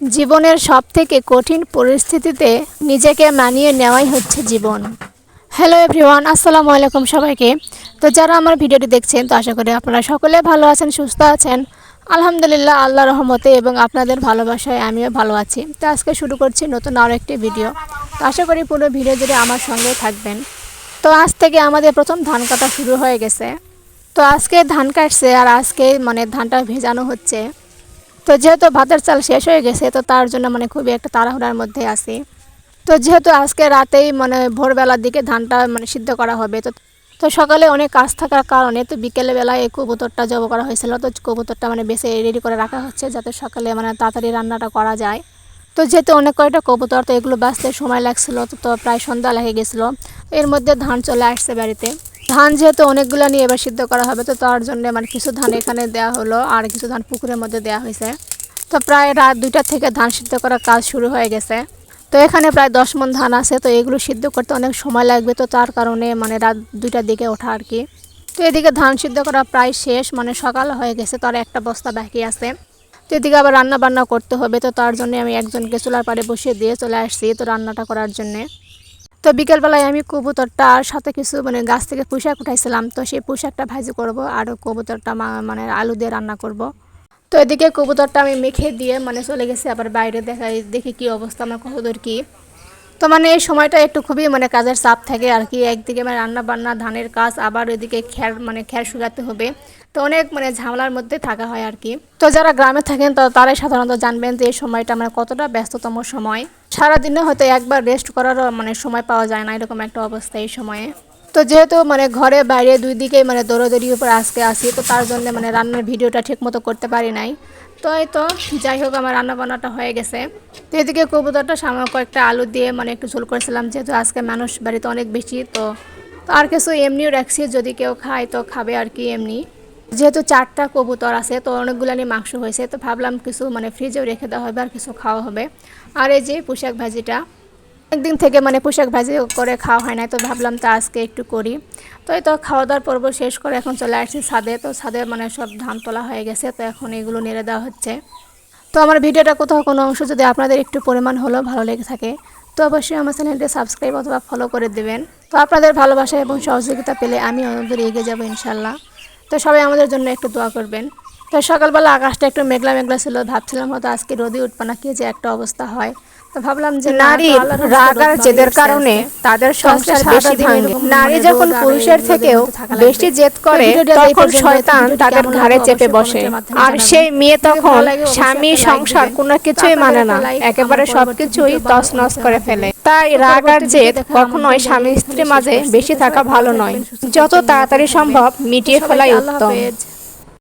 জীবনের সব থেকে কঠিন পরিস্থিতিতে নিজেকে মানিয়ে নেওয়াই হচ্ছে জীবন। হ্যালো এভরিওয়ান আসসালামু আলাইকুম সবাইকে। তো যারা আমার ভিডিওটি দেখছেন, তো আশা করি আপনারা সকলে ভালো আছেন, সুস্থ আছেন। আলহামদুলিল্লাহ আল্লাহ রহমতে এবং আপনাদের ভালোবাসায় আমিও ভালো আছি। তো আজকে শুরু করছি নতুন আরও একটি ভিডিও। তো আশা করি পুরো ভিডিও জুড়ে আমার সঙ্গে থাকবেন। তো আজ থেকে আমাদের প্রথম ধান কাটা শুরু হয়ে গেছে। তো আজকে ধান কাটছে আর আজকে মানে ধানটা ভেজানো হচ্ছে। তো যেহেতু ভাতের চাল শেষ হয়ে গেছে, তো তার জন্য মানে খুবই একটা তাড়াহুড়ার মধ্যে আছি। তো যেহেতু আজকে রাতেই মানে ভোরবেলার দিকে ধানটা মানে সিদ্ধ করা হবে, তো তো সকালে অনেক কাজ থাকার কারণে তো বিকেলে বেলায় এই কবুতরটা জব করা হয়েছিল, তো কবুতরটা মানে বেছে রেডি করে রাখা হচ্ছে যাতে সকালে মানে তাড়াতাড়ি রান্নাটা করা যায়। তো যেহেতু অনেক কয়টা কবুতর, তো এগুলো বাঁচতে সময় লাগছিল, তো প্রায় সন্ধ্যা লেগে গেছিল। এর মধ্যে ধান চলে আসছে বাড়িতে। ধান যেহেতু অনেকগুলো নিয়ে এবার সিদ্ধ করা হবে, তো তার জন্য মানে কিছু ধান এখানে দেওয়া হলো আর কিছু ধান পুকুরের মধ্যে দেওয়া হয়েছে। তো প্রায় রাত দুইটা থেকে ধান সিদ্ধ করার কাজ শুরু হয়ে গেছে। তো এখানে প্রায় দশ মন ধান আছে, তো এগুলো সিদ্ধ করতে অনেক সময় লাগবে, তো তার কারণে মানে রাত দুইটার দিকে ওঠা আর কি। তো এদিকে ধান সিদ্ধ করা প্রায় শেষ মানে সকাল হয়ে গেছে তার একটা বস্তা বাকি আছে। তো এদিকে আবার রান্না বান্না করতে হবে, তো তার জন্য আমি একজনকে চুলার পাড়ে বসিয়ে দিয়ে চলে আসছি, তো রান্নাটা করার জন্যে। তো বিকেলবেলায় আমি কবুতরটা সাথে কিছু মানে গাছ থেকে পোশাক উঠাইছিলাম, তো সেই পোশাকটা ভাজি করব আর কবুতরটা মানে আলু দিয়ে রান্না করব। তো এদিকে কবুতরটা আমি মেখে দিয়ে মানে চলে গেছি আবার বাইরে দেখাই, দেখি কি অবস্থা, আমার কতদূর কি। তো মানে এই সময়টা একটু খুবই মানে কাজের চাপ থাকে আর কি। একদিকে মানে রান্না বান্না ধানের কাজ, আবার ওইদিকে খ্যার মানে খ্যার শুকাতে হবে। তো অনেক মানে ঝামেলার মধ্যে থাকা হয় আর কি। তো যারা গ্রামে থাকেন তো তারাই সাধারণত জানবেন যে এই সময়টা মানে কতটা ব্যস্ততম সময়। সারাদিনে হয়তো একবার রেস্ট করারও মানে সময় পাওয়া যায় না, এরকম একটা অবস্থা এই সময়ে। তো যেহেতু মানে ঘরে বাইরে দুই দিকে মানে দৌড়াদৌড়ির উপর আজকে আসি তো তার জন্য মানে রান্নার ভিডিওটা ঠিক মতো করতে পারি নাই। তো এই তো, যাই হোক আমার রান্না বান্নাটা হয়ে গেছে। তো এদিকে কবুতরটা সামনে কয়েকটা আলু দিয়ে মানে একটু ঝোল করেছিলাম, যেহেতু আজকে মানুষ বাড়িতে অনেক বেশি, তো তো আর কিছু এমনিও রাখছি, যদি কেউ খায় তো খাবে আর কি এমনি। যেহেতু চারটা কবুতর আছে, তো অনেকগুলানি মাংস হয়েছে, তো ভাবলাম কিছু মানে ফ্রিজেও রেখে দেওয়া হবে আর কিছু খাওয়া হবে। আর এই যে পোশাক ভাজিটা একদিন থেকে মানে পোশাক ভাজি করে খাওয়া হয় না তো ভাবলাম তো আজকে একটু করি। তো এই তো খাওয়া দাওয়ার পর্ব শেষ করে এখন চলে আসছি ছাদে, তো ছাদে মানে সব ধান তোলা হয়ে গেছে, তো এখন এগুলো নেড়ে দেওয়া হচ্ছে। তো আমার ভিডিওটা কোথাও কোনো অংশ যদি আপনাদের একটু পরিমাণ হলেও ভালো লেগে থাকে, তো অবশ্যই আমার চ্যানেলটি সাবস্ক্রাইব অথবা ফলো করে দেবেন। তো আপনাদের ভালোবাসা এবং সহযোগিতা পেলে আমি আমাদের এগিয়ে যাব ইনশাল্লাহ তো সবাই আমাদের জন্য একটু দোয়া করবেন। তো সকালবেলা আকাশটা একটু মেঘলা মেঘলা ছিল ভাবছিলাম হয়তো আজকে রোদই উঠবে না কি যে একটা অবস্থা হয়। তো ভাবলাম যে না, তো নারীর আল্লাহর রহমতে রাগ রোদ আর জেদের কারণে তাদের সংসার বেশি ভাঙে। নারী মানে যখন পুরুষের থেকেও। বেশি জেদ করে তখন শয়তান তাদের ঘাড়ে চেপে বসে। আর সেই মেয়ে তখন স্বামী সংসার কোনো কিছুই মানে না একেবারে সবকিছুই তছনছ করে ফেলে। তাই রাগ আর জেদ কখনোই স্বামী স্ত্রীর মাঝে বেশি থাকা ভালো নয়। যত তাড়াতাড়ি সম্ভব মিটিয়ে ফেলাই উত্তম।